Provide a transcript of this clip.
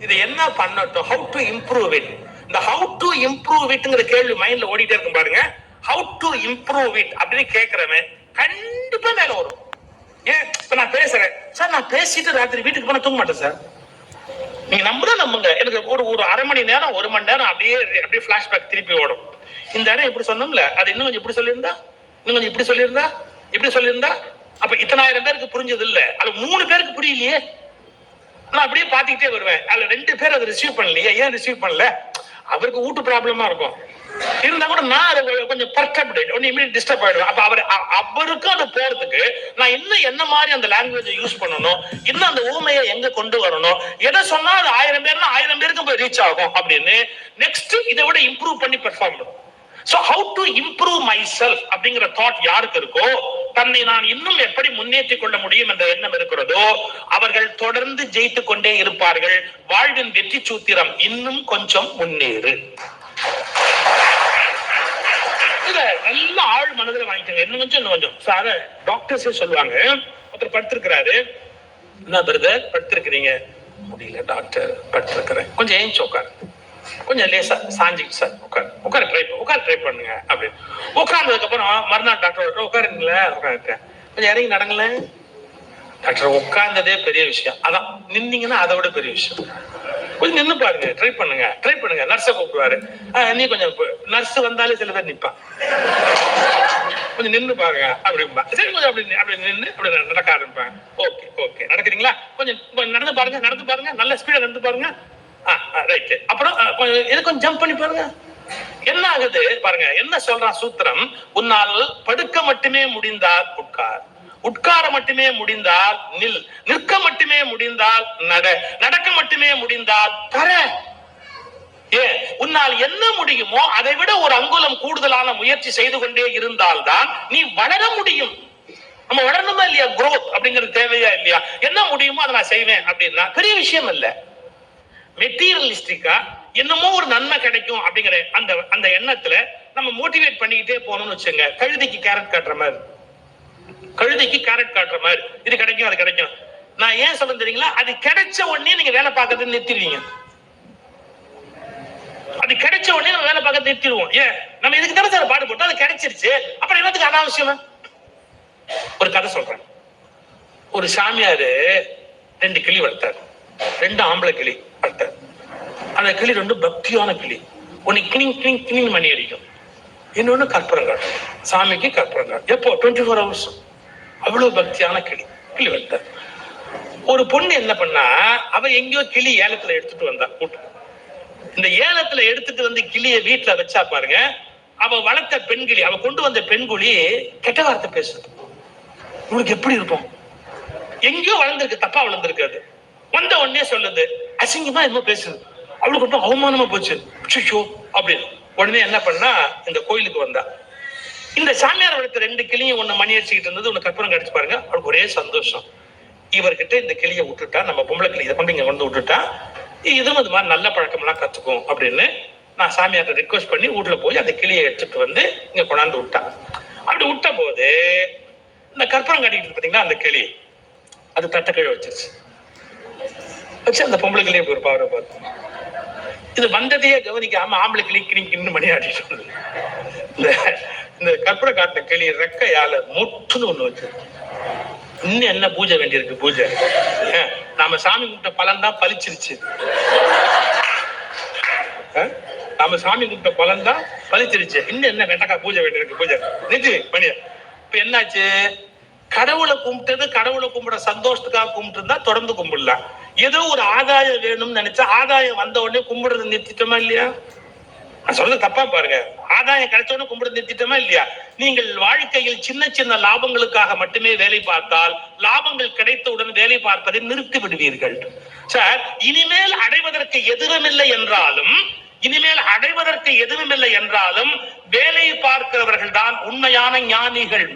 இது என்ன பண்ணட்டும்? ஹவு டு இம்ப்ரூவ் இட் இந்த ஹவு டு இம்ப்ரூவ் இட்ங்கிற கேள்வி மைண்ட்ல ஓடிட்டே இருக்கும் பாருங்க. ஹவு டு இம்ப்ரூவ் இட் அப்படின்னு கேக்குறவன் கண்டிப்பா மேல வரும். ஏன்? இப்ப நான் பேசுறேன். சார் நான் பேசிட்டு ராத்திரி வீட்டுக்கு போனா தூங்க மாட்டேன் சார் நீங்க நம்புதா நம்புங்க. எனக்கு ஒரு ஒரு அரை மணி நேரம் ஒரு மணி நேரம் அப்படியே அப்படியே பிளாஷ்பேக் திருப்பி ஓடும். இந்த இடம் இப்படி சொன்னோம்ல அது இன்னும் கொஞ்சம் இப்படி சொல்லியிருந்தா? இன்னும் கொஞ்சம் இப்படி சொல்லியிருந்தா? இப்படி சொல்லியிருந்தா? அப்ப இத்தனாயிரம் பேருக்கு புரிஞ்சது இல்ல. அது மூணு பேருக்கு புரியலையே. நான் அப்படியே பாத்துக்கிட்டே வருவேன். அதுல ரெண்டு பேர் அதை ரிசீவ் பண்ணலையே. ஏன் ரிசீவ் பண்ணல? அவருக்கு ஊட்டு ப்ராப்ளமா இருக்கும். இருந்தா கூட நான் அதை கொஞ்சம் பர்டப்டு ஒன்னு டிஸ்டர்ப் ஆயிடுவேன். அப்ப அவர் அவருக்கும் அது போறதுக்கு நான் இன்னும் என்ன மாதிரி அந்த லாங்குவேஜை யூஸ் பண்ணணும்? இன்னும் அந்த ஊமையை எங்க கொண்டு வரணும்? எதை சொன்னா அது ஆயிரம் பேர்னா ஆயிரம் பேருக்கு போய் ரீச் ஆகும் அப்படின்னு நெக்ஸ்ட் இதை விட இம்ப்ரூவ் பண்ணி பெர்ஃபார்ம் பண்ணும் so how to improve my self அப்படிங்கிற தாட் யாருக்கு இருக்கோ தன்னை நான் இன்னும் எப்படி முன்னேற்றிக் கொள்ள முடியும் என்ற எண்ணம் இருக்கிறதோ அவர்கள் தொடர்ந்து ஜெயித்துக் கொண்டே இருப்பார்கள். வாழ்வின் வெற்றி சூத்திரம் இன்னும் கொஞ்சம் முன்னேறு. நல்ல ஆழ் மனதில் வாங்கிக்கோங்க. இன்னும் கொஞ்சம் இன்னும் கொஞ்சம். சார டாக்டர்ஸே சொல்லுவாங்க. ஒருத்தர் படுத்திருக்கிறாரு. என்ன பிரதர் படுத்திருக்கிறீங்க. முடியல டாக்டர் படுத்திருக்கிறேன். கொஞ்சம் ஏஞ்சி உட்காரு. கொஞ்சம் லேசா சாஞ்சிக்கு சார் உட்காரு. ட்ரை பண்ணுங்க அப்படின்னு உட்கார்ந்ததுக்கு அப்புறம் மறுநாள் டாக்டர் உட்காருங்களே உட்காந்துருக்கேன் கொஞ்சம் இறங்கி நடங்களேன் டாக்டர் உட்கார்ந்ததே பெரிய விஷயம். அதான் நின்னீங்கன்னா அதை விட பெரிய விஷயம். கொஞ்சம் நின்னு பாருங்க ட்ரை பண்ணுங்க ட்ரை பண்ணுங்க. நர்ஸை கூப்பிடுவாரு. ஆஹ் நீ கொஞ்சம் நர்ஸ் வந்தாலே சில பேர் நிப்பான். கொஞ்சம் நின்னு பாருங்க அப்படிம்பா. சரி கொஞ்சம் அப்படி அப்படி நின்னு அப்படி நடக்க ஆரம்பிப்பாங்க. ஓகே ஓகே நடக்கிறீங்களா? கொஞ்சம் கொஞ்சம் நடந்து பாருங்க நடந்து பாருங்க. நல்ல ஸ்பீடா நடந்து பாருங்க. ஆ ரைட் அப்புறம் கொஞ்சம் இது கொஞ்சம் ஜம்ப் பண்ணி பாருங்க. என்ன ஆகுது? பாருங்க என்ன சொல்றான் சூத்திரம்? உன்னால் படுக்க மட்டுமே முடிந்தால் உட்கார். உட்கார மட்டுமே முடிந்தால் நில். நிற்க மட்டுமே முடிந்தால் நட. நடக்க மட்டுமே முடிந்தால் தர. ஏன் உன்னால் என்ன முடியுமோ அதை விட ஒரு அங்குலம் கூடுதலான முயற்சி செய்து கொண்டே இருந்தால்தான் நீ வளர முடியும். நம்ம வளரணுமா இல்லையா? குரோத் அப்படிங்கிறது தேவையா இல்லையா? என்ன முடியுமோ அதை நான் செய்வேன் அப்படின்னா பெரிய விஷயம் இல்ல. மெட்டீரியலிஸ்டிக்கா என்னமோ ஒரு நன்மை கிடைக்கும் அப்படிங்கிற அந்த அந்த எண்ணத்துல நம்ம மோட்டிவேட் பண்ணிக்கிட்டே போனோம்னு வச்சுங்க கழுதைக்கு கேரட் காட்டுற மாதிரி. கழுதைக்கு கேரட் காட்டுற மாதிரி. இது கிடைக்கும் அது கிடைக்கும். நான் ஏன் சொல்ல தெரியுங்களா? அது கிடைச்ச உடனே நீங்க வேலை பார்க்கறது நிறுத்திடுவீங்க. அது கிடைச்ச உடனே நம்ம வேலை பார்க்க நிறுத்திடுவோம். ஏன்? நம்ம இதுக்கு தானே சார் பாடுபட்டோம் அது கிடைச்சிருச்சு. அப்புறம் என்னத்துக்கு அனாவசியமா? ஒரு கதை சொல்றேன். ஒரு சாமியாரு ரெண்டு கிளி வளர்த்தாரு. ரெண்டு ஆம்பளை கிளி வளர்த்தாரு. அந்த கிளி ரெண்டு பக்தியான கிளி. ஒன்னு கிளிங் கிளிங் கிளிங் மணி அடிக்கும். இன்னொன்னு கற்பூரங்காடு. சாமிக்கு கற்பூரங்காடு. எப்போ? டுவெண்ட்டி ஃபோர் ஹவர்ஸ் அவ்வளோ பக்தியான கிளி. கிளி வளர்த்தார் ஒரு பொண்ணு என்ன பண்ணா அவ எங்கேயோ கிளி ஏலத்துல எடுத்துட்டு வந்தா. கூட்டம் இந்த ஏலத்துல எடுத்துட்டு வந்து கிளிய வீட்டுல வச்சா பாருங்க அவ வளர்த்த பெண்கிளி அவ கொண்டு வந்த பெண்குழி கெட்ட வார்த்தை பேசுது. உங்களுக்கு எப்படி இருக்கும்? எங்கேயோ வளர்ந்துருக்கு தப்பா வளர்ந்துருக்கு அது. வந்த உடனே சொல்லுது அசிங்கமா என்னமோ பேசுது. அவளுக்கு ரொம்ப அவமானமா போச்சு. சுஷோ அப்படின்னு உடனே என்ன பண்ணா இந்த கோயிலுக்கு வந்தா. இந்த சாமியார் வளர்த்த ரெண்டு கிளியும் ஒண்ணு மணி அடிச்சுக்கிட்டு இருந்தது ஒண்ணு கற்பனை கிடைச்சு பாருங்க. அவளுக்கு ஒரே சந்தோஷம். இவர்கிட்ட இந்த கிளியை விட்டுட்டா நம்ம பொம்பளை கிளி இதை கொண்டு இங்க கொண்டு விட்டுட்டா இதுவும் இது மாதிரி நல்ல பழக்கம்லாம் கத்துக்கும் அப்படின்னு நான் சாமியார்ட்ட ரிக்வஸ்ட் பண்ணி வீட்டுல போய் அந்த கிளியை எடுத்துட்டு வந்து இங்க கொண்டாந்து விட்டான் அப்படி விட்ட போது இந்த கற்பூரம் கட்டிக்கிட்டு இருக்கு பாத்தீங்களா அந்த கிளி. அது தட்டக்கிழ வச்சிருச்சு. வச்சு அந்த பொம்பளை கிளியை ஒரு பாவரை பார்த்து. இது வந்ததையே கவனிக்காம ஆம்பளை கிளி கிளி கிண்ணு மணி இந்த இந்த கற்பனை காட்டின கிளி ரெக்கையால முட்டுன்னு ஒண்ணு வச்சு இன்னும் என்ன பூஜை வேண்டியிருக்கு பூஜை? நாம சாமி கும்பிட்ட பலன் தான் பலிச்சிருச்சு நாம சாமி கும்பிட்ட பலன் தான் பலிச்சிருச்சு இன்னும் என்ன வெண்டக்கா பூஜை வேண்டியிருக்கு பூஜை? நிறுத்தி மணியா இப்ப என்னாச்சு? கடவுளை கும்பிட்டது கடவுளை கும்பிட சந்தோஷத்துக்காக கும்பிட்டுருந்தா தொடர்ந்து கும்பிடலாம் ஏதோ ஒரு ஆதாயம் வேணும்னு நினைச்சா ஆதாயம் வந்த உடனே கும்பிடுறது நிறுத்திட்டோமா இல்லையா? நான் சொல்ல தப்பா பாருங்க. ஆதாயம் கிடைச்ச உடனே கும்பிட நிறுத்திட்டோமா இல்லையா? நீங்கள் வாழ்க்கையில் சின்ன சின்ன லாபங்களுக்காக மட்டுமே வேலை பார்த்தால் லாபங்கள் கிடைத்தவுடன் வேலை பார்ப்பதை நிறுத்தி விடுவீர்கள். சார் இனிமேல் அடைவதற்கு எதுவுமில்லை என்றாலும் இனிமேல் அடைவதற்கு எதுவுமில்லை என்றாலும் வேலை பார்க்கிறவர்கள் தான் உண்மையான ஞானிகள்.